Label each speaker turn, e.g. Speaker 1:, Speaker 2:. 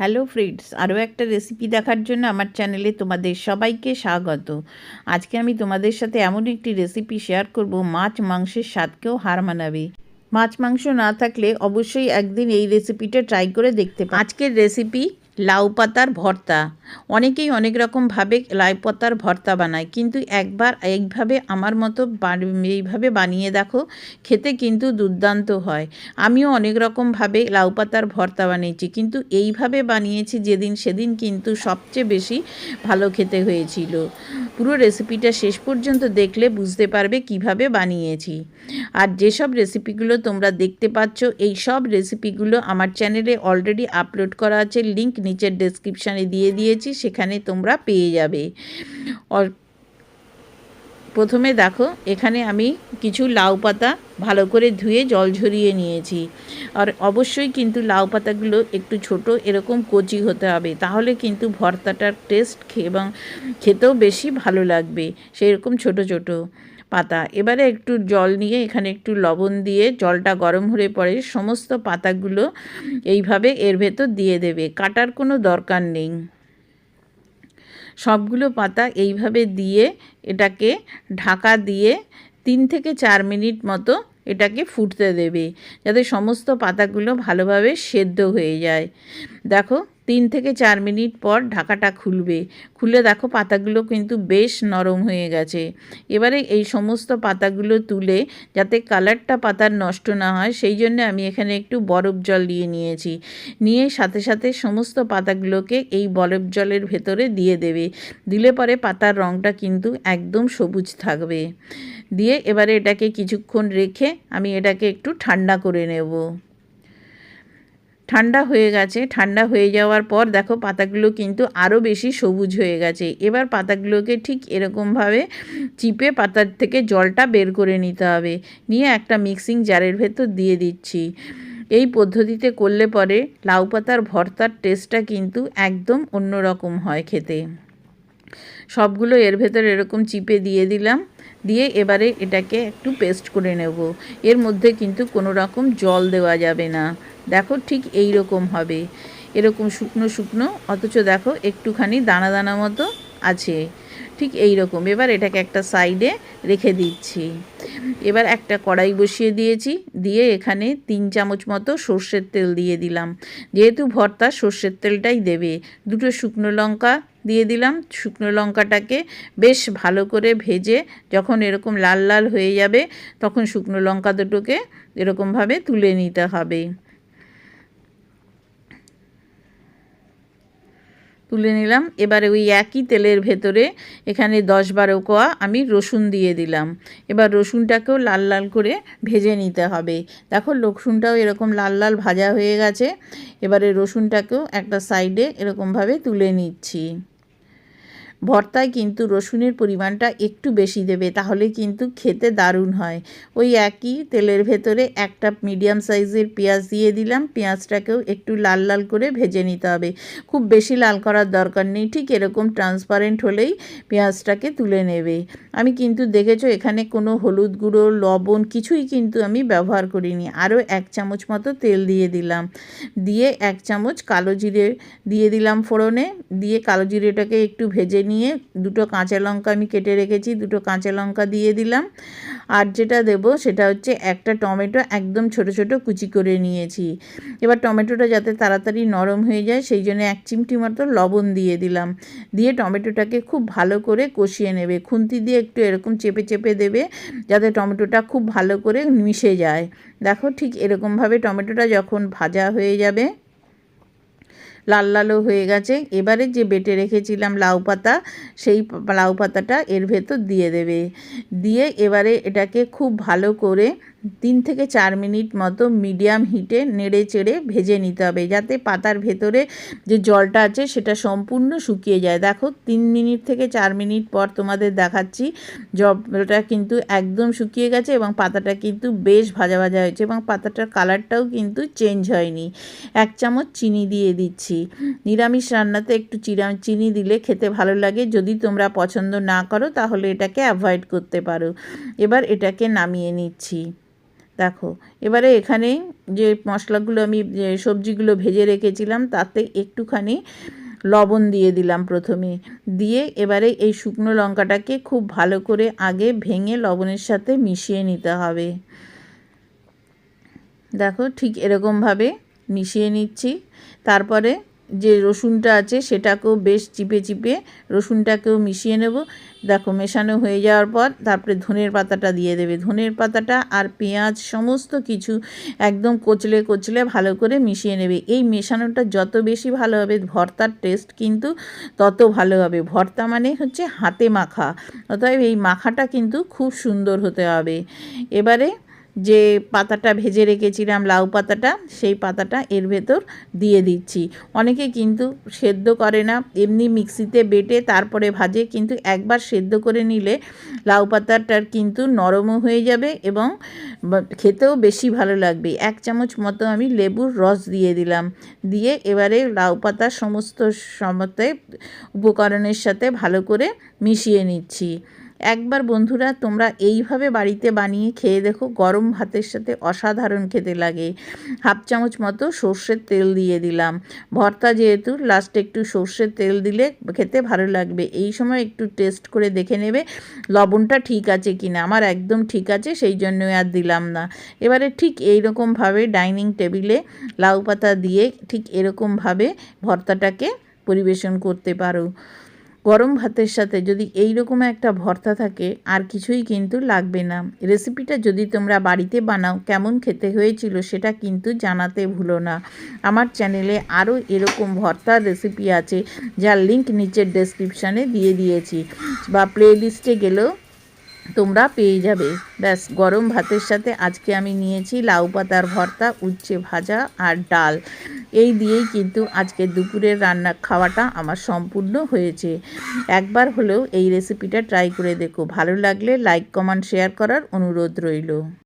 Speaker 1: Hello friends, আরও একটা recipe দেখার জন্য আমার চ্যানেলে তোমাদের সবাইকে স্বাগত। আজকে আমি তোমাদের সাথে এমন একটি রেসিপি শেয়ার করব, মাছ মাংসের স্বাদকেও হার মানাবে। মাছ মাংস না থাকলে অবশ্যই একদিন এই রেসিপিটা ট্রাই করে দেখতে আজকের রেসিপি লাউ পাতার ভর্তা। অনেকেই অনেক রকমভাবে লাউ পাতার ভর্তা বানায়, কিন্তু একবার এইভাবে আমার মতো এইভাবে বানিয়ে দেখো, খেতে কিন্তু দুর্দান্ত হয়। আমিও অনেক রকমভাবে লাউ পাতার ভর্তা বানিয়েছি, কিন্তু এইভাবে বানিয়েছি যেদিন সেদিন কিন্তু সবচেয়ে বেশি ভালো খেতে হয়েছিল। পুরো রেসিপিটা শেষ পর্যন্ত দেখলে বুঝতে পারবে কীভাবে বানিয়েছি। আর যেসব রেসিপিগুলো তোমরা দেখতে পাচ্ছ, এই সব রেসিপিগুলো আমার চ্যানেলে অলরেডি আপলোড করা আছে লিংক নিচের ডেসক্রিপশানে দিয়ে দিয়েছি সেখানে তোমরা পেয়ে যাবে। অল- প্রথমে দেখো, এখানে আমি কিছু লাউ পাতা ভালো করে ধুয়ে জল ঝরিয়ে নিয়েছি। আর অবশ্যই কিন্তু লাউ পাতাগুলো একটু ছোট, এরকম কচি হতে হবে। তাহলে কিন্তু ভর্তাটার টেস্ট এবং খেতেও বেশি ভালো লাগবে। সেই রকম ছোট ছোট পাতা। এবারে একটু জল নিয়ে এখানে একটু লবণ দিয়ে জলটা গরম হলে পরে সমস্ত পাতাগুলো এইভাবে এর ভেতর দিয়ে দেবে। কাটার কোনো দরকার নেই। সবগুলো পাতা এইভাবে দিয়ে এটাকে ঢাকা দিয়ে তিন থেকে চার মিনিট মতো এটাকে ফুটতে দেবে, যাতে সমস্ত পাতাগুলো ভালোভাবে সেদ্ধ হয়ে যায়। দেখো তিন থেকে চার মিনিট পর ঢাকাটা খুলবে। খুলে দেখো, পাতাগুলো কিন্তু বেশ নরম হয়ে গেছে। এবারে এই সমস্ত পাতাগুলো তুলে যাতে কালারটা পাতার নষ্ট না হয়, সেই জন্য আমি এখানে একটু বরফ জল নিয়ে নিয়েছি। নিয়ে সাথে সাথে সমস্ত পাতাগুলোকে এই বরফ জলের ভেতরে দিয়ে দেবে। দিলে পরে পাতার রঙটা কিন্তু একদম সবুজ থাকবে। দিয়ে এবারে এটাকে কিছুক্ষণ রেখে আমি এটাকে একটু ঠান্ডা করে নেব। ঠান্ডা হয়ে গেছে। ঠান্ডা হয়ে যাওয়ার পর দেখো পাতাগুলো কিন্তু আরও বেশি সবুজ হয়ে গেছে। এবার পাতাগুলোকে ঠিক এরকমভাবে চিপে পাতার থেকে জলটা বের করে নিতে হবে। নিয়ে একটা মিক্সিং জারের ভেতর দিয়ে দিচ্ছি। এই পদ্ধতিতে করলে পরে লাউ পাতার ভর্তার টেস্টটা কিন্তু একদম অন্যরকম হয় খেতে। সবগুলো এর ভেতর এরকম চিপে দিয়ে দিলাম। দিয়ে এবারে এটাকে একটু পেস্ট করে নেব। এর মধ্যে কিন্তু কোনো রকম জল দেওয়া যাবে না। দেখো ঠিক এই রকম হবে। এরকম শুকনো শুকনো, অথচ দেখো একটুখানি দানা দানা মতো আছে। ঠিক এই রকম এবার এটাকে একটা সাইডে রেখে দিচ্ছি। এবার একটা কড়াই বসিয়ে দিয়েছি। দিয়ে এখানে তিন চামচ মতো সর্ষের তেল দিয়ে দিলাম। যেহেতু ভর্তা সর্ষের তেলটাই দেবে। দুটো শুকনো লঙ্কা দিয়ে দিলাম। শুকনো লঙ্কাটাকে বেশ ভালো করে ভেজে যখন এরকম লাল লাল হয়ে যাবে, তখন শুকনো লঙ্কা দুটোকে এরকমভাবে তুলে নিতে হবে। তুলে নিলাম। এবারে ওই একই তেলের ভেতরে এখানে দশ বারো কোয়া আমি রসুন দিয়ে দিলাম। এবার রসুনটাকেও লাল লাল করে ভেজে নিতে হবে। দেখো রসুনটাও এরকম লাল লাল ভাজা হয়ে গেছে। এবারে রসুনটাকেও একটা সাইডে এরকমভাবে তুলে নিচ্ছি। ভর্তায় কিন্তু রসুনের পরিমাণটা একটু বেশি দেবে, তাহলে কিন্তু খেতে দারুণ হয়। ওই একই তেলের ভেতরে একটা মিডিয়াম সাইজের পেঁয়াজ দিয়ে দিলাম, পেঁয়াজটাকেও একটু লাল লাল করে ভেজে নিতে হবে। খুব বেশি লাল করার দরকার নেই, ঠিক এরকম ট্রান্সপারেন্ট হলেই পেঁয়াজটাকে তুলে নেবে। আমি কিন্তু দেখেছ এখানে কোনো হলুদ গুঁড়ো, লবণ কিছুই কিন্তু আমি ব্যবহার করিনি, আরও এক চামচ মতো তেল দিয়ে দিলাম। দিয়ে এক চামচ কালো জিরে দিয়ে দিলাম ফোড়নে, দিয়ে কালো জিরেটাকে একটু ভেজে নিয়ে দুটো কাঁচা লঙ্কা আমি কেটে রেখেছি, দুটো কাঁচা লঙ্কা দিয়ে দিলাম। আর যেটা দেব সেটা হচ্ছে একটা টমেটো একদম ছোট ছোট কুচি করে নিয়েছি। এবার টমেটোটা যাতে তাড়াতাড়ি নরম হয়ে যায়, সেই জন্য এক চিমটি মতো লবণ দিয়ে দিলাম। দিয়ে টমেটোটাকে খুব ভালো করে কষিয়ে নেবে। খুন্তি দিয়ে একটু এরকম চেপে চেপে দেবে, যাতে টমেটোটা খুব ভালো করে মিশে যায়। দেখো ঠিক এরকমভাবে টমেটোটা যখন ভাজা হয়ে যাবে লাল লালও হয়ে গেছে। এবারে যে বেটে রেখেছিলাম লাউ পাতা, সেই লাউ পাতাটা এর ভেতর দিয়ে দেবে। দিয়ে এবারে এটাকে খুব ভালো করে তিন থেকে চার মিনিট মতো মিডিয়াম হিটে নেড়ে চেড়ে ভেজে নিতে হবে, যাতে পাতার ভেতরে যে জলটা আছে সেটা সম্পূর্ণ শুকিয়ে যায়। দেখো, তিন মিনিট থেকে চার মিনিট পর তোমাদের দেখাচ্ছি জলটা কিন্তু একদম শুকিয়ে গেছে এবং পাতাটা কিন্তু বেশ ভাজা ভাজা হয়েছে এবং পাতাটার কালারটাও কিন্তু চেঞ্জ হয়নি। এক চামচ চিনি দিয়ে দিচ্ছি। নিরামিষ রান্নাতে একটু চিরা, চিনি দিলে খেতে ভালো লাগে। যদি তোমরা পছন্দ না করো তাহলে এটাকে অ্যাভয়েড করতে পারো। এবার এটাকে নামিয়ে নিচ্ছি। দেখো, এবারে এখানে যে মশলাগুলো আমি সবজিগুলো ভেজে রেখেছিলাম, তাতে একটুখানি লবণ দিয়ে দিলাম প্রথমে। দিয়ে এবারে এই শুকনো লঙ্কাটাকে খুব ভালো করে আগে ভেঙে লবণের সাথে মিশিয়ে নিতে হবে। দেখো, ঠিক এরকমভাবে মিশিয়ে নিচ্ছি। তারপরে যে রসুনটা আছে সেটাকেও বেশ চিপে চিপে রসুনটাকেও মিশিয়ে নেব। দেখো মেশানো হয়ে যাওয়ার পর তারপরে ধনের পাতাটা দিয়ে দেবে। ধনের পাতাটা আর পেঁয়াজ সমস্ত কিছু একদম কচলে কচলে ভালো করে মিশিয়ে নেবে। এই মেশানোটা যত বেশি ভালো হবে ভর্তার টেস্ট কিন্তু তত ভালো হবে। ভর্তা মানে হচ্ছে হাতে মাখা। অতএব এই মাখাটা কিন্তু খুব সুন্দর হতে হবে। এবারে যে পাতাটা ভেজে রেখেছিলাম, লাউ পাতাটা, সেই পাতাটা এর ভেতর দিয়ে দিচ্ছি। অনেকে কিন্তু সেদ্ধ করে না, এমনি মিক্সিতে বেটে তারপরে ভাজে, কিন্তু একবার সেদ্ধ করে নিলে লাউ পাতাটার কিন্তু নরমও হয়ে যাবে এবং খেতেও বেশি ভালো লাগবে। এক চামচ মতো আমি লেবুর রস দিয়ে দিলাম। দিয়ে এবারে লাউ পাতা সমস্ত সমতে উপকরণের সাথে ভালো করে মিশিয়ে নিচ্ছি। একবার বন্ধুরা, তোমরা এইভাবে বাড়িতে বানিয়ে খেয়ে দেখো, গরম ভাতের সাথে অসাধারণ খেতে লাগে। হাফ চামচ মতো সর্ষের তেল দিয়ে দিলাম। ভর্তা যেহেতু লাস্টে একটু সর্ষের তেল দিলে খেতে ভালো লাগবে। এই সময় একটু টেস্ট করে দেখে নেবে, লবণটা ঠিক আছে কি না আমার একদম ঠিক আছে, সেই জন্য আর দিলাম না। এবারে ঠিক এইরকমভাবে ডাইনিং টেবিলে লাউ পাতা দিয়ে ঠিক এরকমভাবে ভর্তাটাকে পরিবেশন করতে পারো। গরম ভাতের সাথে যদি এই রকম একটা ভর্তা থাকে, আর কিছুই কিন্তু লাগবে না। রেসিপিটা যদি তোমরা বাড়িতে বানাও, কেমন খেতে হয়েছিল সেটা কিন্তু জানাতে ভুলো না। আমার চ্যানেলে আরও এরকম ভর্তার রেসিপি আছে, যার লিঙ্ক নিচের ডেসক্রিপশানে দিয়ে দিয়েছি। বা প্লে লিস্টে গেলেও তোমরা পেয়ে যাবে। ব্যাস, গরম ভাতের সাথে আজকে আমি নিয়েছি লাউ পাতার ভর্তা, উচ্ছে ভাজা আর ডাল। এই দিয়েই কিন্তু আজকে দুপুরের রান্না খাওয়াটা আমার সম্পূর্ণ হয়েছে। একবার হলেও এই রেসিপিটা ট্রাই করে দেখো। ভালো লাগলে লাইক কমেন্ট শেয়ার করার অনুরোধ রইল।